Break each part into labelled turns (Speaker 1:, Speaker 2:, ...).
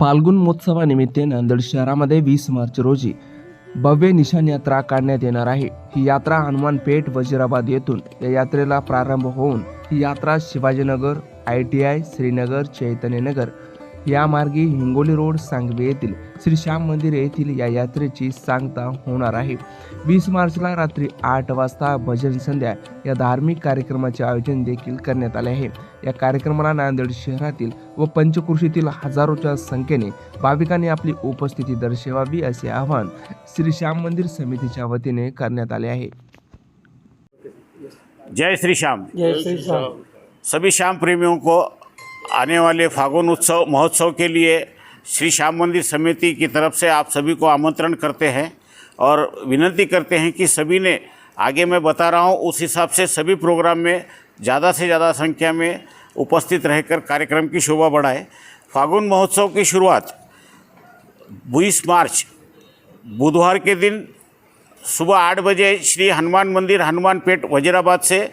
Speaker 1: फाल्गुन महोत्सवानिमित्त नांदेड शहरामध्ये वीस मार्च रोजी भव्य निशाण यात्रा काढण्यात येणार आहे ही यात्रा हनुमान पेठ वजिराबाद येथून या यात्रेला प्रारंभ होऊन ही यात्रा Shivajinagar I T I Shrinagar Chaitanyanagar या मार्गे हिंगोली रोड सांगवी येथील श्री श्याम मंदिर येथील या यात्रेची सांगता होणार आहे. वीस मार्चला रात्री आठ वाजता भजन संध्या या धार्मिक कार्यक्रमाचे आयोजन देखील करण्यात आले आहे. या कार्यक्रमाला नांदेड शहरातील व पंचकृषीतील हजारोच्या संख्येने भाविकांनी आपली उपस्थिती दर्शवावी असे आवाहन श्री श्याम मंदिर समितीच्या वतीने करण्यात आले आहे.
Speaker 2: जय श्री श्याम.
Speaker 3: जय श्री राम
Speaker 2: सभी श्याम प्रेमियों को आने वाले फागुन उत्सव, महोत्सव के लिए श्री श्याम मंदिर समिति की तरफ़ से आप सभी को आमंत्रण करते हैं और विनती करते हैं कि सभी ने आगे मैं बता रहा हूँ, उस हिसाब से सभी प्रोग्राम में ज़्यादा से ज़्यादा संख्या में उपस्थित रहकर कार्यक्रम की शोभा बढ़ाए। फागुन महोत्सव की शुरुआत 20 मार्च, बुधवार के दिन सुबह आठ बजे श्री हनुमान मंदिर, हनुमान पेट, वजीराबाद से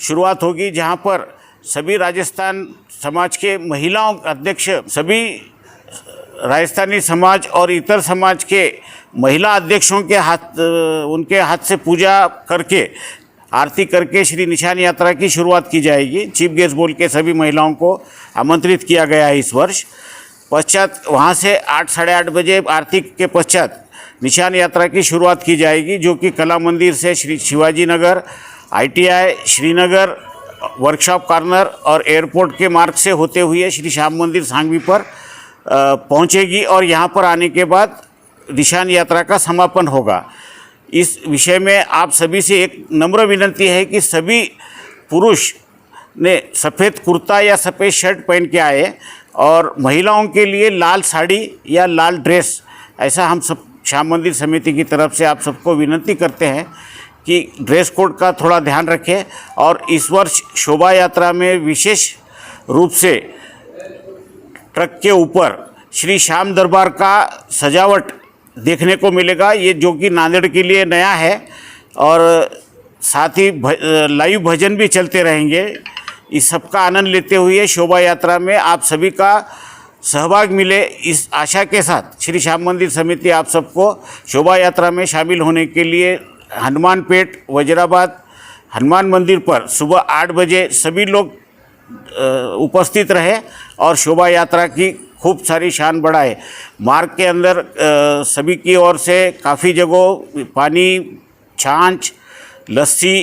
Speaker 2: शुरुआत होगी, जहाँ पर सभी राजस्थान समाज के महिलाओं अध्यक्ष, सभी राजस्थानी समाज और इतर समाज के महिला अध्यक्षों के हाथ, उनके हाथ से पूजा करके, आरती करके श्री निशान यात्रा की शुरुआत की जाएगी। चीफ गेस्ट बोल के सभी महिलाओं को आमंत्रित किया गया है इस वर्ष। पश्चात वहाँ से आठ, साढ़े आठ बजे आरती के पश्चात निशान यात्रा की शुरुआत की जाएगी, जो कि कला मंदिर से Shri Shivaji Nagar ITI, Srinagar workshop corner और एयरपोर्ट के मार्ग से होते हुए श्री श्याम मंदिर सांगवी पर पहुंचेगी और यहाँ पर आने के बाद निशान यात्रा का समापन होगा। इस विषय में आप सभी से एक नम्र विनती है कि सभी पुरुष ने सफ़ेद कुर्ता या सफ़ेद शर्ट पहन के आए और महिलाओं के लिए लाल साड़ी या लाल ड्रेस, ऐसा हम सब श्याम मंदिर समिति की तरफ़ से आप सबको विनती करते हैं। कि ड्रेस कोड का थोड़ा ध्यान रखें और इस वर्ष शोभा यात्रा में विशेष रूप से ट्रक के ऊपर श्री श्याम दरबार का सजावट देखने को मिलेगा। ये जो कि नांदेड़ के लिए नया है और साथ ही भ, लाइव भजन भी चलते रहेंगे। इस सब का आनंद लेते हुए शोभा यात्रा में आप सभी का सहभाग मिले। इस आशा के साथ श्री श्याम मंदिर समिति आप सबको शोभा यात्रा में शामिल होने के लिए हनुमान पेट वजीराबाद, हनुमान मंदिर पर सुबह आठ बजे सभी लोग उपस्थित रहे और शोभा यात्रा की खूब सारी शान बढ़ाए। मार्ग के अंदर सभी की ओर से काफ़ी जगहों, पानी, छाछ, लस्सी,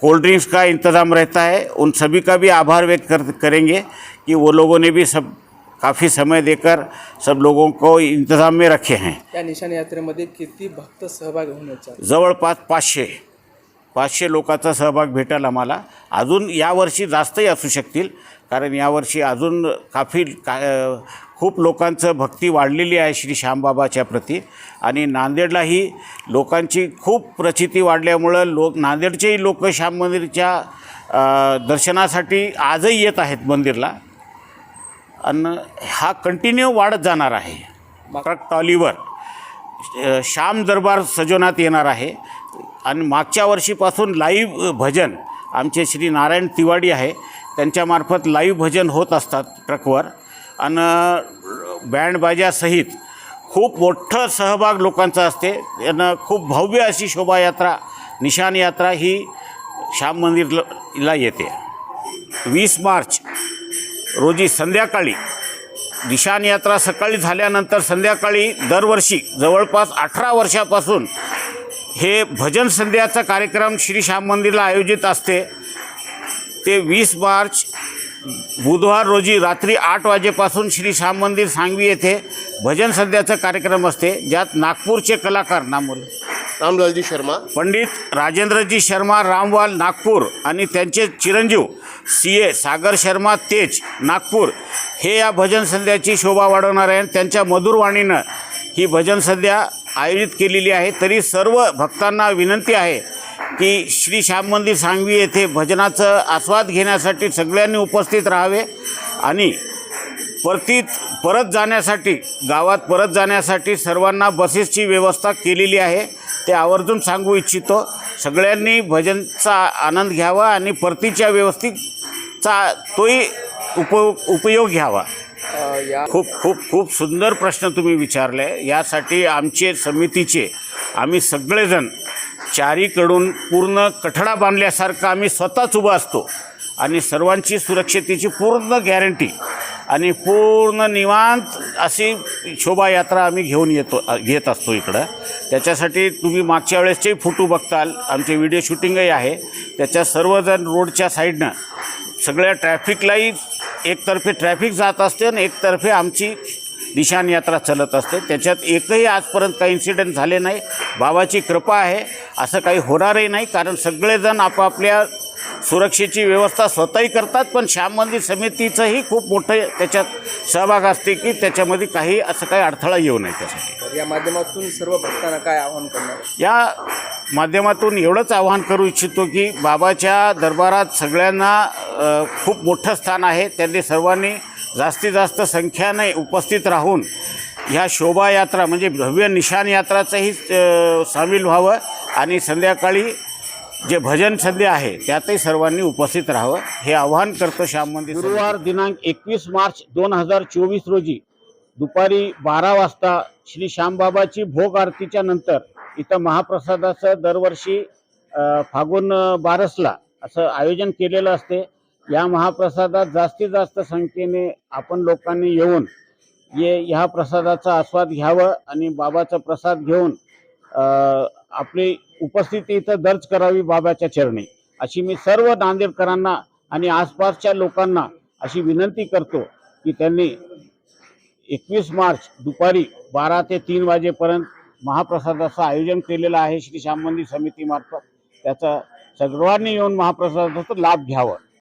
Speaker 2: कोल्ड ड्रिंक्स का इंतज़ाम रहता है। उन सभी का भी आभार व्यक्त कर, करेंगे कि वो लोगों ने भी सब काफ़ी समय देकर सब लोगों को इंतज़ाम में रखे हैं।
Speaker 3: या निशाण यात्रेमध्ये किती भक्त सहभागी होण्याचा
Speaker 2: जवळपास पाचशे पाचशे लोकांचा सहभाग भेटेल आम्हाला. अजून यावर्षी जास्तही असू शकतील कारण यावर्षी अजून काफी का खूप लोकांचं भक्ती वाढलेली आहे श्री श्यामबाबाच्या प्रती. आणि नांदेडलाही लोकांची खूप प्रचिती वाढल्यामुळं लोक नांदेडचेही लोक श्याम मंदिरच्या दर्शनासाठी आजही येत आहेत मंदिरला. आणि हा कंटिन्यू वाढत जाणार आहे. ट्रक ट्रॉलीवर. अ, श्याम दरबार सजवण्यात येणार आहे. आणि मागच्या वर्षीपासून लाईव्ह भजन आमचे श्री नारायण तिवाडी आहे. त्यांच्यामार्फत लाईव्ह भजन होत असतात ट्रकवर. आणि बँड बाजासहित खूप मोठं सहभाग लोकांचा असते. यानं खूप भव्य अशी शोभायात्रा निशान यात्रा ही श्याम मंदिरला येते. वीस मार्च रोजी संध्याकाळी दिशान यात्रा सकाळी झाल्यानंतर संध्याकाळी दरवर्षी जवळपास अठरा वर्षापासून हे भजन संध्याचा कार्यक्रम श्री श्याम मंदिरला आयोजित असते. ते वीस मार्च बुधवार रोजी रात्री आठ वाजेपासून श्री श्याम मंदिर सांगवी येथे भजन संध्याचा कार्यक्रम असते ज्यात नागपूरचे कलाकार नामोले
Speaker 4: रामलालजी शर्मा.
Speaker 2: पंडित राजेंद्रजी शर्मा रामवाल नागपूर आणि त्यांचे चिरंजीव सी ए सागर शर्मा तेज नागपूर हे या भजन संध्याची शोभा वाढवणार आहे. आणि त्यांच्या मधुरवाणीनं ही भजन संध्या आयोजित केलेली आहे. तरी सर्व भक्तांना विनंती आहे की श्री श्याम मंदिर सांगवी येथे भजनाचं आस्वाद घेण्यासाठी सगळ्यांनी उपस्थित राहावे आणि परतीत परत जाण्यासाठी गावात परत जाण्यासाठी सर्वांना बसेसची व्यवस्था केलेली आहे. ते आवर्जून सांगू इच्छितो. सगळ्यांनी भजनचा आनंद घ्यावा आणि परतीच्या व्यवस्थितचा तोही उप उपयोग घ्यावा. खूप खूप खूप सुंदर प्रश्न तुम्ही विचारले. यासाठी आमचे समितीचे आम्ही सगळेजण चारीकडून पूर्ण कठडा बांधल्यासारखा आम्ही स्वतःच उभा असतो. आणि सर्वांची सुरक्षितेची पूर्ण गॅरंटी आणि पूर्ण निवांत अशी शोभायात्रा आम्ही घेऊन येतो घेत असतो इकडं. त्याच्यासाठी तुम्ही मागच्या वेळेसचेही फोटो बघताल. आमचे व्हिडिओ शूटिंगही आहे. त्याच्या सर्वजण रोडच्या साईडनं सगळ्या ट्रॅफिकलाही एकतर्फे ट्रॅफिक जात असते आणि एकतर्फे आमची निशान यात्रा चालत असते. त्याच्यात एकही आजपर्यंत काही इन्सिडेंट झाले नाही. बाबाची कृपा आहे. असं काही होणारही नाही. कारण सगळेजण आपापल्या सुरक्षेची व्यवस्था स्वतःही करतात पण श्याम मंदिर समितीचंही खूप मोठं त्याच्यात सहभाग असते की त्याच्यामध्ये काही असं काही अडथळा येऊ नये त्यासाठी
Speaker 3: या माध्यमातून सर्व भक्तांना काय आवाहन करणार?
Speaker 2: या माध्यमातून एवढंच आवाहन करू इच्छितो की बाबाच्या दरबारात सगळ्यांना खूप मोठं स्थान आहे त्यांनी सर्वांनी जास्तीत जास्त संख्याने उपस्थित राहून ह्या शोभायात्रा म्हणजे भव्य निशान यात्राचंही सामील व्हावं आणि संध्याकाळी जे भजन संध्या आहे त्यातही सर्वांनी उपस्थित राहावं. हे आवाहन करतो श्याम मंदिर गुरुवार दिनांक एकवीस मार्च दोन हजार चोवीस रोजी दुपारी बारा वाजता श्री श्यामबाबाची भोग आरतीच्या नंतर इथं महाप्रसादाचं दरवर्षी फागुन बारसला असं आयोजन केलेलं असते. या महाप्रसादात जास्तीत जास्त संख्येने आपण लोकांनी येऊन ये ह्या प्रसादाचा आस्वाद घ्यावं आणि बाबाचा प्रसाद घेऊन आपली उपस्थिती इथं दर्ज करावी बाबाच्या चरणी. अशी मी सर्व नांदेडकरांना आणि आसपासच्या लोकांना अशी विनंती करतो की त्यांनी एकवीस मार्च दुपारी बारा ते तीन वाजेपर्यंत महाप्रसादाचं आयोजन केलेलं आहे श्री श्याम मंदिर समितीमार्फत. त्याचा सर्वांनी येऊन महाप्रसादाचा लाभ घ्यावा.